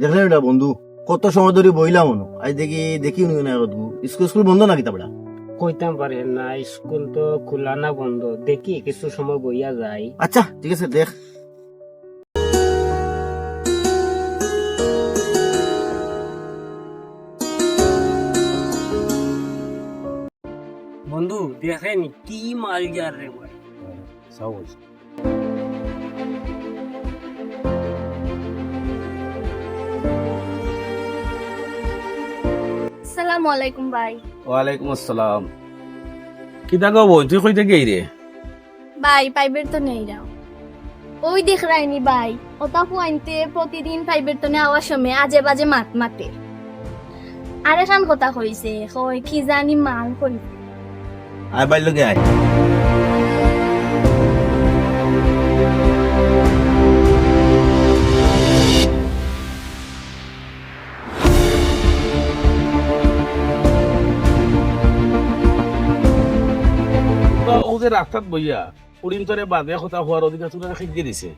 দেখলেন এটা বন্ধু কত সময় ধরে বইলাম মনো আজ দেখি দেখি নি না স্কুল স্কুল বন্ধ নাকি তাবড়া কইতাম পারে না স্কুল তো খোলা না বন্ধ। দেখি কিছু সময় বইয়া যাই। আচ্ছা ঠিক আছে দেখ। বন্ধু দেখেন কি মাল যার রে ভাই। আসসালামু আলাইকুম ভাই। ওয়ালাইকুম আসসালাম। কি দাগো বোন তুই কইতে গেই রে ভাই পাইবের তো নেই রাও ওই দেখ রাইনি ভাই ওটা পুয়াইনতে প্রতিদিন পাইবের তো নেওয়ার সময় আজে বাজে মাত মাতে। আরে এখন কথা কইছে কই কি জানি মাল করি। আয় বাইর লগে আয়। ওদের রাস্তাত বইয়া উড়িন তোরে বাদে কথা হওয়ার অধিকার তোরা শিখিয়ে দিছে।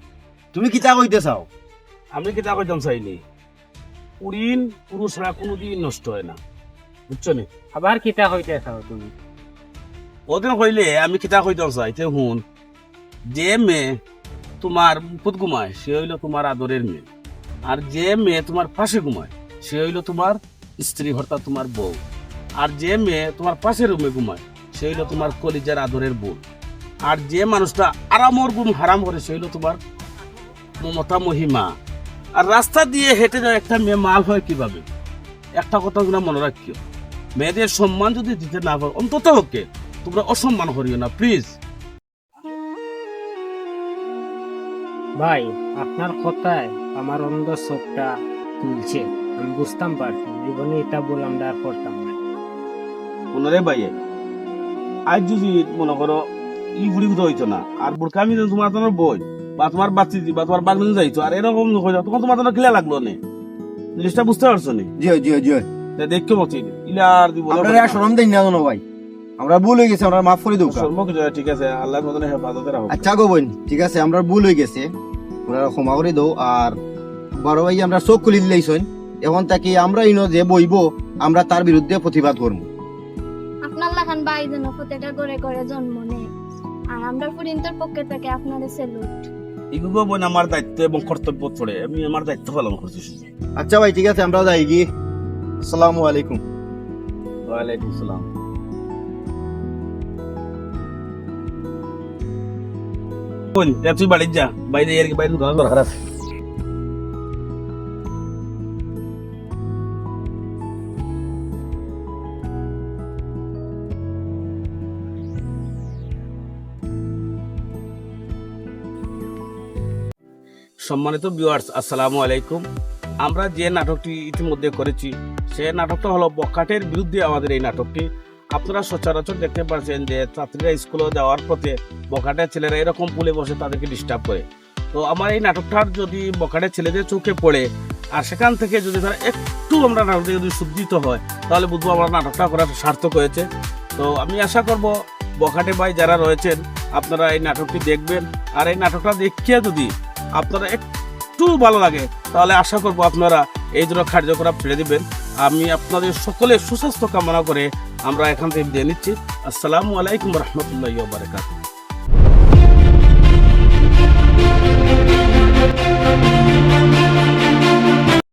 তুমি কিতা কইতে চাও? আমি কিতা কইতাম চাইনি উড়িন পুরুষরা কোনোদিন নষ্ট হয় না। বুঝছ নি? আবার কিতা কইতে চাও তুমি? ওদিন কইলে আমি কিতা কইতাম চাই। তে হুন যে মেয়ে তোমার মুখত ঘুমায় সে হইল তোমার আদরের মেয়ে। আর যে মেয়ে তোমার পাশে ঘুমায় সে হইল তোমার স্ত্রী হর্তা তোমার বউ আর যে মেয়ে তোমার পাশের রুমে ঘুমায় সে হইল তোমার কলিজার আদরের বউ। আর যে মানুষটা আরামর গুম হারাম করে সে হইল তোমার মমতা মহিমা। আর রাস্তা দিয়ে হেঁটে যাওয়া একটা মেয়ে মাল হয় কীভাবে? একটা কথা তোমরা মনে রাখিও মেয়েদের সম্মান যদি দিতে না পারো অন্তত হকে তোমরা অসম্মান করিও না প্লিজ। ভাই আপনার কথায় আমার অন্ধ চোখটা তুলছে আমি বুঝতাম পারছি জীবনে এটা বললাম আর করতাম না। ওনারে বাইয়ে আজ যদি মনে করো ই হইতো না আর বোরকা আমি তোমার তোমার বই বা তোমার বাচ্চি বা তোমার বাগনি যাইতো আর এরকম হয়ে যাও তখন তোমার তোমার খেলা লাগল নে? জিনিসটা বুঝতে পারছ নি? জিও জিও জিও দেখতে দিব আপনারা শরম দেন না জানো ভাই। আমরা ভুল হয়ে গেছে আমরা মাফ করে দেবো। ঠিক আছে আল্লাহর মতন হেফাজতে রাখো। আচ্ছা গো বোন ঠিক আছে আমরা ভুল হয়ে গেছে। আমরা ক্ষমা করে দাও আর বড় ভাই আমরা চোখ খুলি দিলেইছন এখন তাকে আমরা ইনো যে বইব আমরা তার বিরুদ্ধে প্রতিবাদ করব। ভাই যেন প্রত্যেকটা করে করে জন্ম নেয়। আর আমরা পুরিন্তর পক্ষে থেকে আপনাদের সেলুট এগুলো আমার দায়িত্ব এবং কর্তব্য পড়ে। আমি আমার দায়িত্ব পালন করছি। আচ্ছা ভাই ঠিক আছে আমরা যাই গিয়ে। আসসালামু আলাইকুম। ওয়ালাইকুম সালাম। বোন তুই বাড়ি যা। বাইরে এর বাইরে ঢোকা দরকার আছে সম্মানিত ভিউয়ার্স আসসালামু আলাইকুম। আমরা যে নাটকটি ইতিমধ্যে করেছি, সে নাটকটা হলো বকাটের বিরুদ্ধে আমাদের এই নাটকটি। আপনারা সচরাচর দেখতে পাচ্ছেন যে ছাত্রীরা স্কুলে যাওয়ার পথে বকাটের ছেলেরা এরকম পুলে বসে তাদেরকে ডিস্টার্ব করে। তো আমার এই নাটকটার যদি বকাটের ছেলেদের চোখে পড়ে, আর সেখান থেকে যদি তারা একটু আমরা নাটকটা যদি শুদ্ধিত হয়, তাহলে বুঝব আমরা নাটকটা করার সার্থক হয়েছে। তো আমি আশা করব, বকাটে ভাই যারা রয়েছেন, আপনারা এই নাটকটি দেখবেন। আর এই নাটকটা দেখিয়ে যদি আপনারা একটু ভালো লাগে, তাহলে আশা করব আপনারা এই জন্য কার্যকলাপ ছেড়ে দিবেন। আমি আপনাদের সকলে সুস্বাস্থ্য কামনা করে আমরা এখান থেকে দিয়ে নিচ্ছি। আসসালামু আলাইকুম রহমতুল্লাহ বারকাত